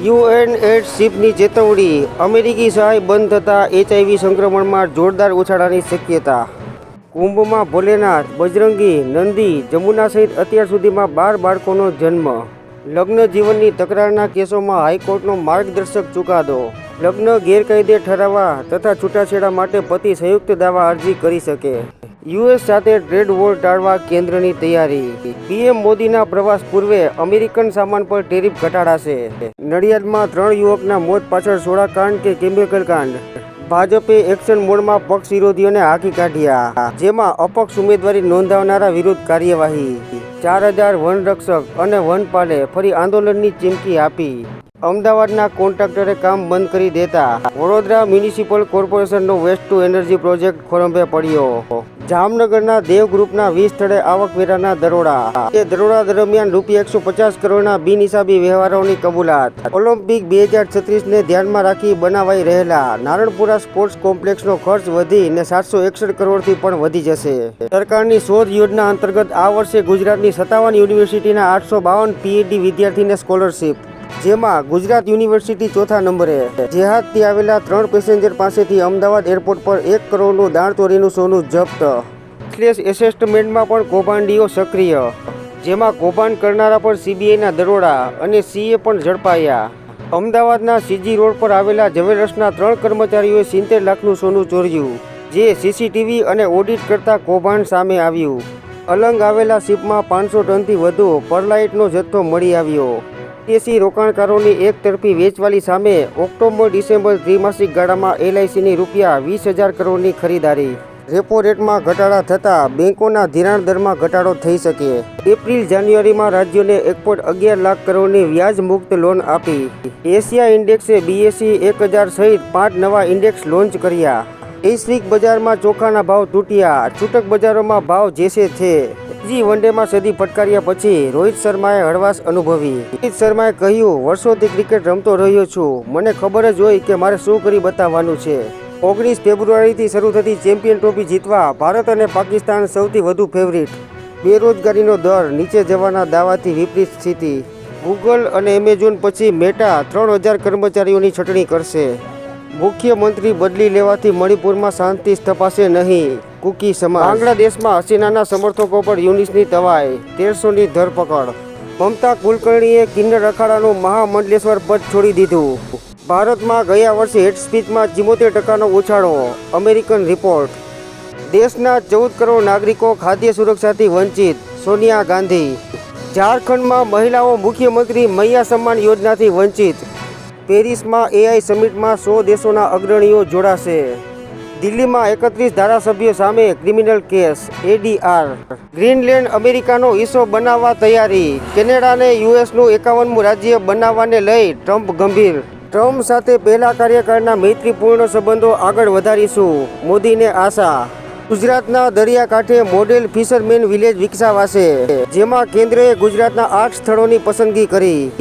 યુએનએડ શિપની ચેતવણી. અમેરિકી સહાય બંધ થતાં એચઆઈવી સંક્રમણમાં જોરદાર ઉછાળાની શક્યતા. કુંભમાં ભોલેનાથ, બજરંગી, નંદી, જમુના સહિત અત્યાર સુધીમાં બાર બાળકોનો જન્મ. લગ્ન જીવનની તકરારના કેસોમાં હાઈકોર્ટનો માર્ગદર્શક ચુકાદો. લગ્ન ગેરકાયદે ઠરાવવા તથા છૂટાછેડા માટે પતિ સંયુક્ત દાવા અરજી કરી શકે. યુએસ સાથે ટ્રેડ વોર ટાળવા કેન્દ્રની તૈયારી. પીએમ મોદીના પ્રવાસ પૂર્વે અમેરિકન સામાન પર ટેરિફ ઘટાડાશે. નડિયાદમાં ત્રણ યુવકના મોત પાછળ સોળા કાંડ કે કેમિકલ કાંડ. ભાજપે એક્શન મોડમાં પક્ષ વિરોધીઓને હાંકી કાઢ્યા. જેમાં અપક્ષ ઉમેદવારી નોંધાવનારા વિરુદ્ધ કાર્યવાહી. ચાર હજાર વનરક્ષક અને વનપાલે ફરી આંદોલનની ચીમકી આપી. અમદાવાદના કોન્ટ્રાક્ટરે કામ બંધ કરી દેતા. વડોદરા મ્યુનિસિપલ કોર્પોરેશનનો વેસ્ટ ટુ એનર્જી પ્રોજેક્ટ ખોરંભે પડ્યો. જામનગરના દેવ ગ્રુપના વીસ સ્થળે આવકવેરાના દરોડા. તે દરોડા દરમિયાન રૂપિયા એકસો પચાસ કરોડના બિનહિસાબી વ્યવહારોની કબૂલાત. ઓલિમ્પિક બે હજાર છત્રીસને ધ્યાનમાં રાખી બનાવાઈ રહેલા નારણપુરા સ્પોર્ટ્સ કોમ્પ્લેક્સનો ખર્ચ વધીને સાતસો એકસઠ કરોડથી પણ વધી જશે. સરકારની શોધ યોજના અંતર્ગત આ વર્ષે ગુજરાતની સત્તાવન યુનિવર્સિટીના આઠસો બાવન પીએચડી વિદ્યાર્થીને સ્કોલરશીપ. જેમાં ગુજરાત યુનિવર્સિટી ચોથા નંબરે જેહાદથી આવેલા ત્રણ પેસેન્જર પાસેથી અમદાવાદ એરપોર્ટ પર એક કરોડનું દાણ ચોરીનું સોનું જપ્ત. કેશલેસ એસેસમેન્ટમાં પણ કૌભાંડીઓ સક્રિય. જેમાં કૌભાંડ કરનારા પર સીબીઆઈના દરોડા અને સીએ પણ ઝડપાયા. અમદાવાદના સીજી રોડ પર આવેલા જવેલર્સના ત્રણ કર્મચારીઓએ સિત્તેર લાખનું સોનું ચોર્યું, જે સીસીટીવી અને ઓડિટ કરતા કૌભાંડ સામે આવ્યું. અલંગ આવેલા શિપમાં પાંચસો ટનથી વધુ પરલાઇટનો જથ્થો મળી આવ્યો. વિદેશી રોકાણકારોની એક તરફી વેચવાલી સામે ઓક્ટોબર, ડિસેમ્બર ત્રિમાસિક ગાળામાં એલઆઈસીની રૂપિયા વીસ હજાર કરોડની ખરીદારી. રેપો રેટમાં ઘટાડા થતાં બેંકોના ધિરાણ દરમાં ઘટાડો થઈ શકે. એપ્રિલ, જાન્યુઆરીમાં રાજ્યોને એક અગિયાર લાખ કરોડની વ્યાજ મુક્ત લોન આપી. એશિયા ઇન્ડેક્સે બીએસસી એક હજાર સહિત પાંચ નવા ઇન્ડેક્સ લોન્ચ કર્યા. વૈશ્વિક બજારમાં ચોખાના ભાવ તૂટ્યા. છૂટક બજારોમાં ભાવ જેસે છે ત્રીજી વનડેમાં સદી ફટકાર્યા પછી રોહિત શર્માએ હળવાશ અનુભવી. રોહિત શર્માએ કહ્યું, વર્ષોથી ક્રિકેટ રમતો રહ્યો છું. મને ખબર જ હોય કે મારે શું કરી બતાવવાનું છે. ઓગણીસ ફેબ્રુઆરીથી શરૂ થતી ચેમ્પિયન ટ્રોફી જીતવા ભારત અને પાકિસ્તાન સૌથી વધુ ફેવરિટ બેરોજગારીનો દર નીચે જવાના દાવાથી વિપરીત સ્થિતિ. ગૂગલ અને એમેઝોન પછી મેટા ત્રણ હજાર કર્મચારીઓની છટણી કરશે. મુખ્યમંત્રી બદલી લેવાથી મણિપુરમાં શાંતિ સ્થપાશે નહીં. કુકી સમાજ. બાંગ્લાદેશમાં હસીનાના સમર્થકો પર યુનિસની તવાઈ, તેરસોની ધરપકડ. મમતા કુલકર્ણીએ કિન્નર અખાડાનું મહામંડલેશ્વર પદ છોડી દીધું. ભારતમાં ગયા વર્ષે હેડ સ્પીચમાં ચિમોતેર ટકાનો ઉછાળો. American report. દેશના ચૌદ કરોડ નાગરિકો ખાદ્ય સુરક્ષાથી વંચિત. સોનિયા ગાંધી. ઝારખંડમાં મહિલાઓ મુખ્યમંત્રી મૈયા સન્માન યોજનાથી વંચિત. પેરિસમાં એઆઈ સમિટમાં સો દેશોના અગ્રણીઓ જોડાશે. દિલ્હીમાં એકત્રીસ ધારાસભ્યો સામે ક્રિમિનલ કેસ એડીઆર ગ્રીનલેન્ડ અમેરિકાનો હિસ્સો બનાવવા તૈયારી. કેનેડાને યુએસનું એકાવનમું રાજ્ય બનાવવાને લઈ ટ્રમ્પ ગંભીર. ટ્રમ્પ સાથે પહેલા કાર્યકાળના મૈત્રીપૂર્ણ સંબંધો આગળ વધારીશું. મોદીને આશા. ગુજરાતના દરિયાકાંઠે મોડેલ ફિશરમેન વિલેજ વિકસાવાશે. જેમાં કેન્દ્રએ ગુજરાતના આઠ સ્થળોની પસંદગી કરી.